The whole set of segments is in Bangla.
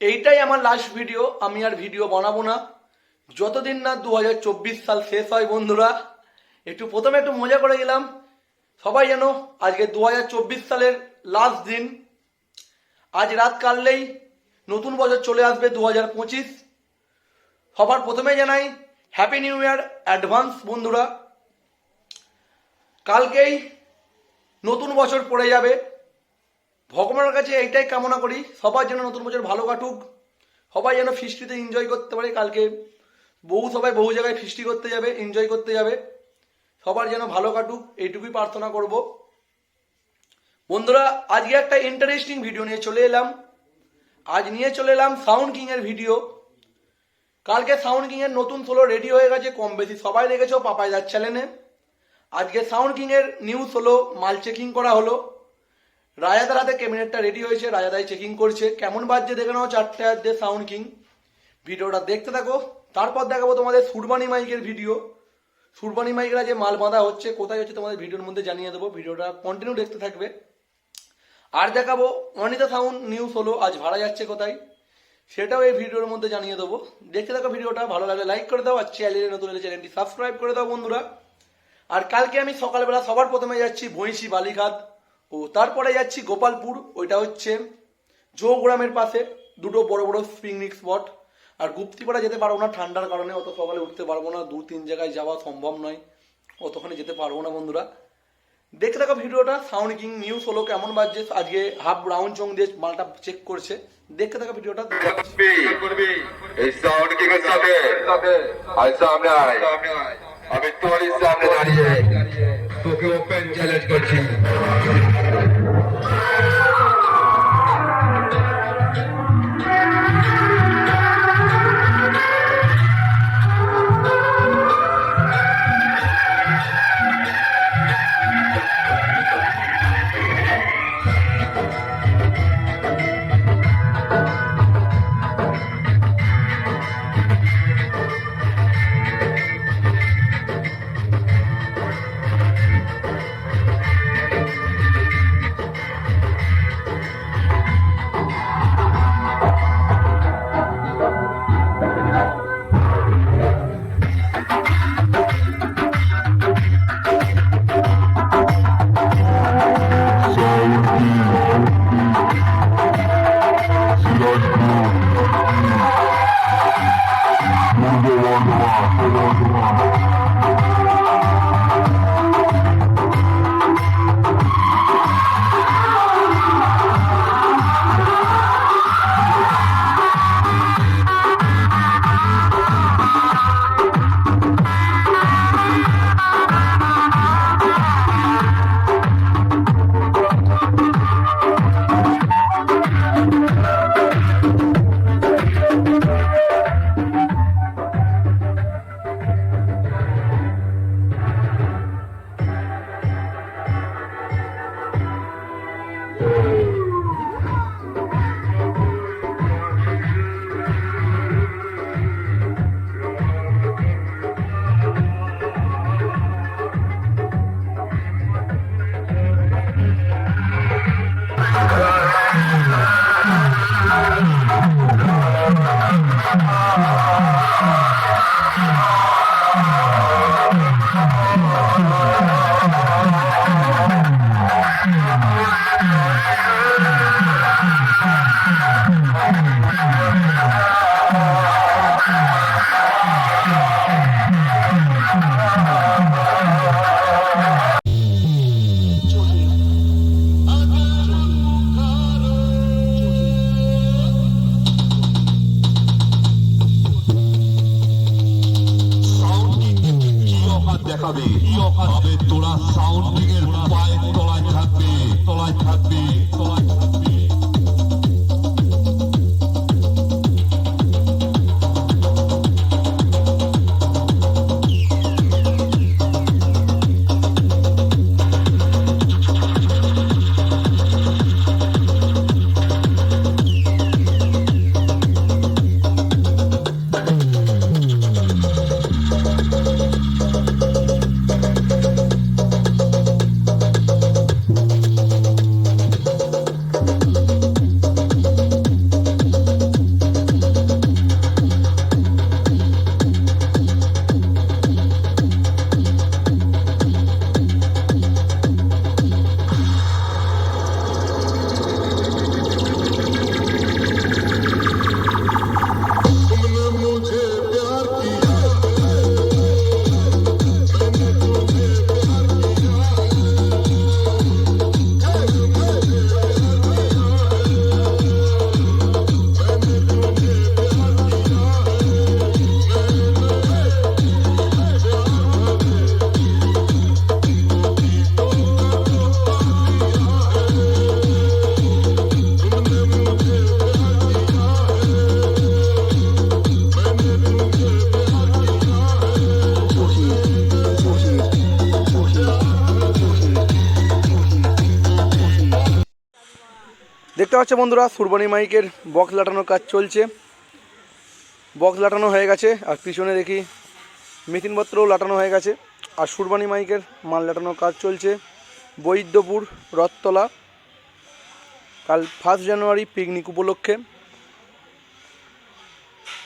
এইটাই আমার লাস্ট ভিডিও আমি আর ভিডিও বানাবো না। যতদিন না দু হাজার চব্বিশ সাল শেষ হয় বন্ধুরা, একটু প্রথমে একটু মজা করে গেলাম। সবাই যেন আজকে দু হাজার চব্বিশ সালের লাস্ট দিন। আজ রাত কাটলেই নতুন বছর চলে আসবে দু হাজার পঁচিশ। সবার প্রথমে জানাই হ্যাপি নিউ ইয়ার অ্যাডভান্স বন্ধুরা। কালকেই নতুন বছর পড়ে যাবে। ভগবানের কাছে এইটাই কামনা করি সবার যেন নতুন বছর ভালো কাটুক, সবাই যেন ফিস্টিতে এনজয় করতে পারে, কালকে বহু সবাই বহু জায়গায় ফিস্টি করতে যাবে এনজয় করতে যাবে, সবার যেন ভালো কাটুক, এইটুকুই প্রার্থনা করব। বন্ধুরা, আজকে একটা ইন্টারেস্টিং ভিডিও নিয়ে চলে এলাম। আজ নিয়ে চলে এলাম সাউন্ড কিং এর ভিডিও কালকে সাউন্ড কিং এর নতুন সোলো রেডি হয়ে গেছে, কম বেশি সবাই দেখেছ, পাপাই চ্যানেলে আজকে সাউন্ড কিং এর নিউজ হলো মাল চেকিং করা হলো। রাজাদার হাতে ক্যাবিনেটটা রেডি হয়েছে রাজাদাই চেকিং করছে। কেমন বাজছে দেখে নাও চারটে হাতে সাউন্ড কিং ভিডিওটা দেখতে থাকো। তারপর দেখাবো তোমাদের সুরবানি মাইকের ভিডিও সুরবানি মাইকরা যে মাল বাঁধা হচ্ছে। কোথায় হচ্ছে তোমাদের ভিডিওর মধ্যে জানিয়ে দেবো। ভিডিওটা কন্টিনিউ দেখতে থাকবে। আর দেখাবো অনিতা সাউন্ড নিউজ হলো, আজ ভাড়া যাচ্ছে কোথায়? সেটাও এই ভিডিওর মধ্যে জানিয়ে দেবো। দেখতে থাকো ভিডিওটা, ভালো লাগলে লাইক করে দাও, আর চ্যানেলে নতুন হলে চ্যানেলটি সাবস্ক্রাইব করে দাও বন্ধুরা। আর কালকে আমি সকালবেলা সবার প্রথমে যাচ্ছি ভৈঁসি বালিঘাট। ও তারপরে যাচ্ছি গোপালপুর, ওইটা হচ্ছে জৌগ্রামের পাশে, দুটো বড় বড় পিকনিক স্পট আর গুপ্তিপাড়া যেতে পারব না, ঠান্ডার কারণে অত সকালে উঠতে পারব না, দু তিন জায়গায় যাওয়া সম্ভব নয়, অতখানে যেতে পারব না বন্ধুরা। দেখতে থাকো ভিডিওটা সাউন্ড কিং নিউজ হলো কেমন বাজছে, আজকে হাফ ব্রাউন চং দিয়ে মালটা চেক করছে। দেখতে থাকো ভিডিওটা আমি তোর সামনে দাঁড়িয়ে। তোকে ওপেন চ্যালেঞ্জ করছি। তবে তোরা সাউন্ডিং এর পায়ের তলায় থাকবে তলায় থাকবে তলায় থাকবে। দেখতে পাচ্ছ বন্ধুরা, সুরবানি মাইকের বক্স লাটানোর কাজ চলছে। বক্স লাটানো হয়ে গেছে, আর পিছনে দেখি মেশিনপত্রও লাটানো হয়ে গেছে, আর সুরবানি মাইকের মাল লাটানোর কাজ চলছে। বৈদ্যপুর রথতলা, কাল ফার্স্ট জানুয়ারি পিকনিক উপলক্ষে।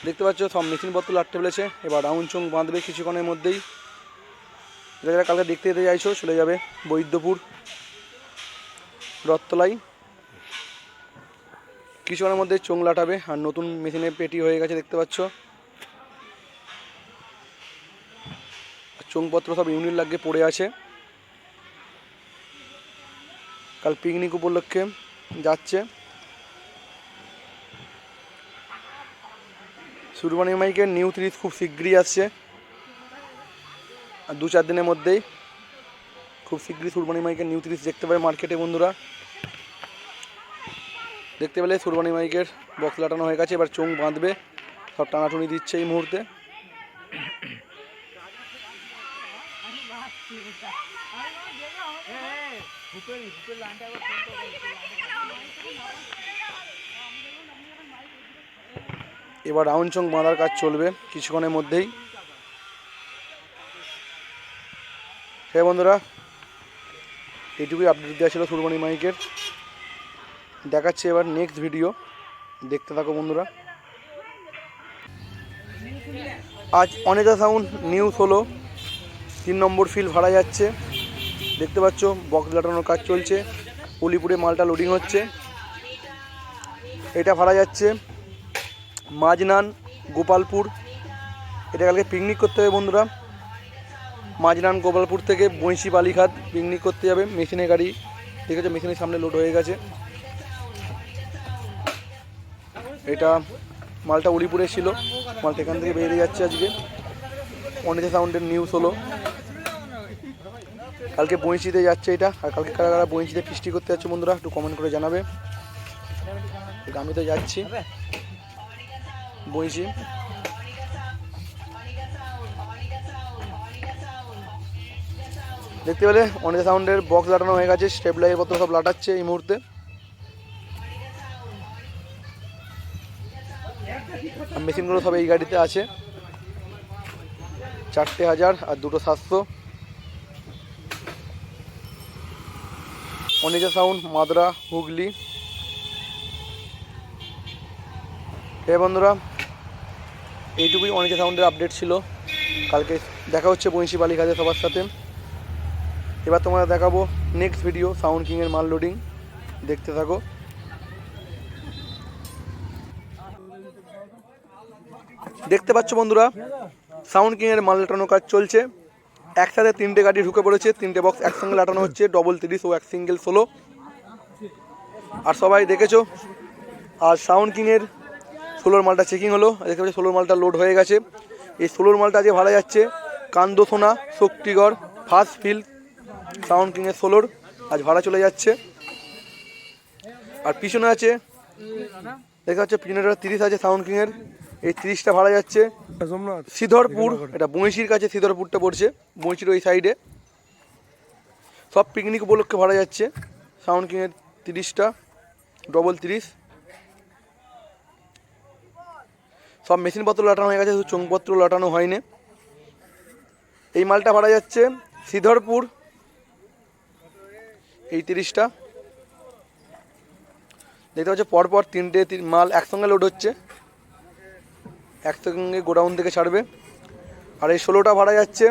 দেখতে পাচ্ছ, সব মেশিনপত্র লাটতে ফেলেছে, এবার রাউন্ড চোং বাঁধবে কিছুক্ষণের মধ্যেই। যারা যারা কালকে দেখতে যেতে চাইছো, চলে যাবে বৈদ্যপুর রথতলায়। কিছুক্ষণের মধ্যে চোং লাটাবে, আর নতুন মেশিনে পেটি হয়ে গেছে দেখতে পাচ্ছ। চোংপত্র সব ইউনিট লাগিয়ে পড়ে আছে। কাল পিকনিক উপলক্ষে যাচ্ছে। সুরবানি মাইকের নিউ থ্রিজ খুব শীঘ্রই আসছে। আর দু চার দিনের মধ্যেই খুব শীঘ্রই সুরবানি মাইকের নিউ থ্রিজ দেখতে পাবে মার্কেটে বন্ধুরা। দেখতে পেলে সুরবানি মাইকের বক্স লাটানো হয়ে গেছে, এবার চোং বাঁধবে, সব টানাটুনি দিচ্ছে এই মুহূর্তে। এবার রাউন্ড চং বাঁধার কাজ চলবে কিছুক্ষণের মধ্যেই। হ্যাঁ বন্ধুরা, এইটুকুই আপডেট দেওয়া ছিল সুরবানি মাইকের। দেখাচ্ছে এবার নেক্সট ভিডিও দেখতে থাকো বন্ধুরা। আজ অনেজা সাউন্ড নিউজ হলো। তিন নম্বর ফিল ভাড়া যাচ্ছে। দেখতে পাচ্ছ বক্স লাটানোর কাজ চলছে। উলিপুরে মালটা লোডিং হচ্ছে। এটা ভাড়া যাচ্ছে মাজনান গোপালপুর। এটা কালকে পিকনিক করতে হবে বন্ধুরা। মাজনান গোপালপুর থেকে বঁইশি বালিঘাট পিকনিক করতে যাবে। মেশিনে গাড়ি। ঠিক আছে মেশিনের সামনে লোড হয়ে গেছে। এটা মালটা উলিপুরে ছিল। মালটা এখান থেকে বেরিয়ে যাচ্ছে আজকে। অনেকে সাউন্ডের নিউজ হলো। কালকে বঁইশিতে যাচ্ছে এটা। আর কালকে কারা কারা বঁইশিতে ফিস্টি করতে যাচ্ছে বন্ধুরা, একটু কমেন্ট করে জানাবে। আমি তো যাচ্ছি। বইছি দেখতে পেলে অনেক সাউন্ডের বক্স লাটানো হয়ে গেছে স্টেবিলাইজার পত্র সব লাটাচ্ছে এই মুহূর্তে। মেশিনগুলো সব এই গাড়িতে আছে। চারটে হাজার আর দুটো সাতশো। অনিজা সাউন্ড, মাদরা, হুগলি। হে বন্ধুরা, এইটুকুই অনেকে সাউন্ডের আপডেট ছিল। কালকে দেখা হচ্ছে বংশী বালিঘাটে সবার সাথে। এবার তোমরা দেখাবো নেক্সট ভিডিও সাউন্ড কিংয়ের মাল লোডিং দেখতে থাকো। দেখতে পাচ্ছ বন্ধুরা? সাউন্ড কিংয়ের মাল লাটানো কাজ চলছে। একসাথে তিনটে গাড়ি ঢুকে পড়েছে, তিনটে বক্স একসঙ্গে লাটানো হচ্ছে ডবল তিরিশ ও এক সিঙ্গেল ষোলো। আর সবাই দেখেছ? আর সাউন্ড কিংয়ের ষোলোর মালটা চেকিং হলো, দেখতে পাচ্ছি ষোলোর মালটা লোড হয়ে গেছে। এই ষোলোর মালটা যে ভাড়া যাচ্ছে কান্দোসোনা শক্তিগড় ফার্স্ট ফিল সাউন্ড কিংয়ের ষোলোর, আজ ভাড়া চলে যাচ্ছে। আর পিছনে আছে দেখা যাচ্ছে পিছনে তিরিশ আছে সাউন্ড কিংয়ের এই তিরিশটা ভাড়া যাচ্ছে। সিধরপুর এটা বঁইশির কাছে সিধরপুরটা পড়ছে বঁইশির ওই সাইডে সব পিকনিক উপলক্ষে ভাড়া যাচ্ছে। সাউন্ড কিংয়ের তিরিশটা ডবল তিরিশ। সব মেশিনপত্র লাটানো হয়ে গেছে শুধু চোংপত্র লাটানো হয়নি। এই মালটা ভাড়া যাচ্ছে সিধরপুর। এই তিরিশটা। দেখতে পাচ্ছ পরপর তিনটে তিন- মাল একসঙ্গে লোড হচ্ছে। একসঙ্গে গোডাউন থেকে ছাড়বে। আর এই ষোলোটা ভাড়া যাচ্ছে।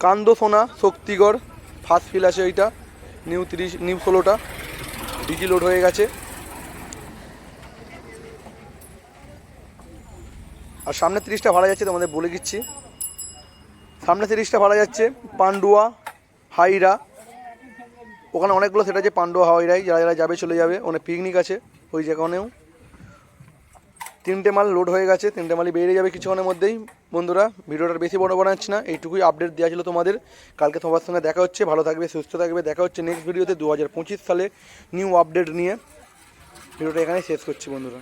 কান্দো সোনা শক্তিগড় ফার্স্ট ফিল আছে ওইটা। নিউ তিরিশ, নিউ ষোলোটা। ডিজি লোড হয়ে গেছে। আর সামনে তিরিশটা ভাড়া যাচ্ছে, তোমাদের বলে দিচ্ছি। সামনে তিরিশটা ভাড়া যাচ্ছে পান্ডুয়া, হাইরা। ওখানে অনেকগুলো সেটা আছে, পান্ডুয়া, হাওয়াইরাই। যারা যারা যাবে, চলে যাবে। ওখানে পিকনিক আছে ওই জায়গানেও। তিনটে মাল লোড হয়ে গেছে, তিনটে মালই বেরিয়ে যাবে কিছুক্ষণের মধ্যেই। বন্ধুরা, ভিডিওটা বেশি বড় বানাচ্ছি না, এইটুকুই আপডেট দেওয়া ছিল তোমাদের। কালকে তোমার সঙ্গে দেখা হচ্ছে, ভালো থাকবে, সুস্থ থাকবে, দেখা হচ্ছে নেক্সট ভিডিওতে দু হাজার পঁচিশ সালে নিউ আপডেট নিয়ে। ভিডিওটা এখানেই শেষ করছি বন্ধুরা।